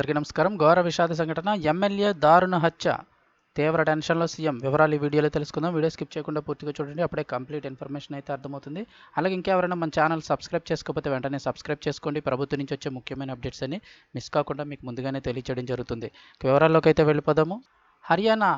అందరికీ నమస్కారం. ఘోర విషాద సంఘటన ఎమ్మెల్యే దారుణ హత్య. తీవ్ర టెన్షన్లో సీఎం వివరాలు ఈ వీడియోలో తెలుసుకుందాం. వీడియో స్కిప్ చేయకుండా పూర్తిగా చూడండి అప్పుడే కంప్లీట్ ఇన్ఫర్మేషన్ అయితే అర్థమవుతుంది. అలాగే ఇంకెవరైనా మన ఛానల్ సబ్స్క్రైబ్ చేసుకోకపోతే వెంటనే సబ్స్క్రైబ్ చేసుకోండి ప్రభుత్వం నుంచి వచ్చే ముఖ్యమైన అప్డేట్స్ అన్ని మిస్ కాకుండా మీకు ముందుగానే తెలియచేయడం జరుగుతుంది. వివరాల్లోకి అయితే వెళ్ళిపోదాము. హర్యానా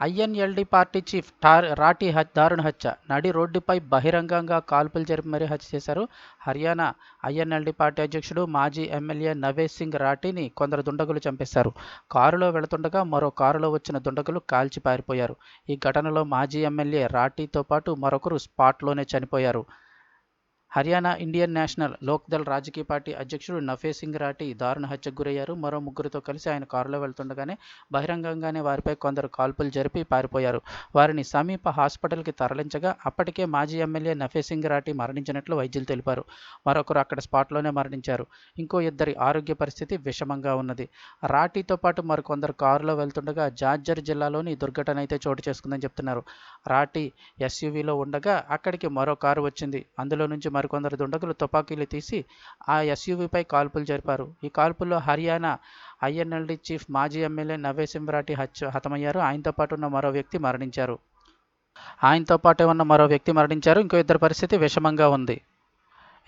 ఐఎన్ఎల్డి పార్టీ చీఫ్ టార్ రాఠీ హ దారుణ హత్య. నడి రోడ్డుపై బహిరంగంగా కాల్పులు జరిపి మరీ హత్య చేశారు హర్యానా ఐఎన్ఎల్డి పార్టీ అధ్యక్షుడు మాజీ ఎమ్మెల్యే నవేష్ సింగ్ రాఠీని కొందరు దుండగులు చంపేశారు. కారులో వెళుతుండగా మరో కారులో వచ్చిన దుండగులు కాల్చి పారిపోయారు ఈ ఘటనలో మాజీ ఎమ్మెల్యే రాఠీతో పాటు మరొకరు స్పాట్లోనే చనిపోయారు. హర్యానా ఇండియన్ నేషనల్ లోక్దల్ రాజకీయ పార్టీ అధ్యక్షుడు నఫే సింగ్ రాఠీ దారుణ హత్యకు గురయ్యారు. మరో ముగ్గురితో కలిసి ఆయన కారులో వెళ్తుండగానే బహిరంగంగానే వారిపై కొందరు కాల్పులు జరిపి పారిపోయారు. వారిని సమీప హాస్పిటల్కి తరలించగా అప్పటికే మాజీ ఎమ్మెల్యే నఫే సింగ్ రాఠీ మరణించినట్లు వైద్యులు తెలిపారు. మరొకరు అక్కడ స్పాట్లోనే మరణించారు. ఇంకో ఇద్దరి ఆరోగ్య పరిస్థితి విషమంగా ఉన్నది. రాఠీతో పాటు మరికొందరు కారులో వెళ్తుండగా జార్జర్ జిల్లాలోని దుర్ఘటన అయితే చోటు చేసుకుందని చెప్తున్నారు. రాఠీ ఎస్యూవీలో ఉండగా అక్కడికి మరో కారు వచ్చింది. అందులో నుంచి మరికొందరు దుండగులు తుపాకీలు తీసి ఆ ఎస్యూవీపై కాల్పులు జరిపారు. ఈ కాల్పుల్లో హర్యానా ఐఎన్ఎల్డి చీఫ్ మాజీ ఎమ్మెల్యే నవే సింహరాటి హత్య హతమయ్యారు. ఆయనతో పాటు ఉన్న మరో వ్యక్తి మరణించారు. ఆయనతో పాటే ఉన్న మరో వ్యక్తి మరణించారు. ఇంకో ఇద్దరు పరిస్థితి విషమంగా ఉంది.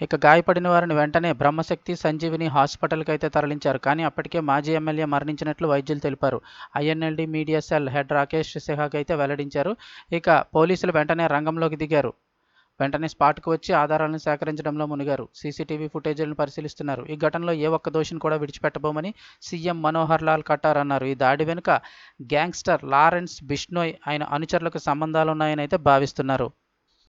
ఇక గాయపడిన వారిని వెంటనే బ్రహ్మశక్తి సంజీవిని హాస్పిటల్కి అయితే తరలించారు. కానీ అప్పటికే మాజీ ఎమ్మెల్యే మరణించినట్లు వైద్యులు తెలిపారు. INLD media cell head Rakesh Sihag అయితే వెల్లడించారు. ఇక పోలీసులు వెంటనే రంగంలోకి దిగారు. వెంటనే స్పాట్కు వచ్చి ఆధారాలను సేకరించడంలో మునిగారు. సీసీటీవీ ఫుటేజీలను పరిశీలిస్తున్నారు. ఈ ఘటనలో ఏ ఒక్క దోషిని కూడా విడిచిపెట్టబోమని సీఎం మనోహర్ లాల్ కట్టార్ అన్నారు. ఈ దాడి వెనుక గ్యాంగ్స్టర్ లారెన్స్ బిష్నోయ్ ఆయన అనుచరులకు సంబంధాలున్నాయని అయితే భావిస్తున్నారు.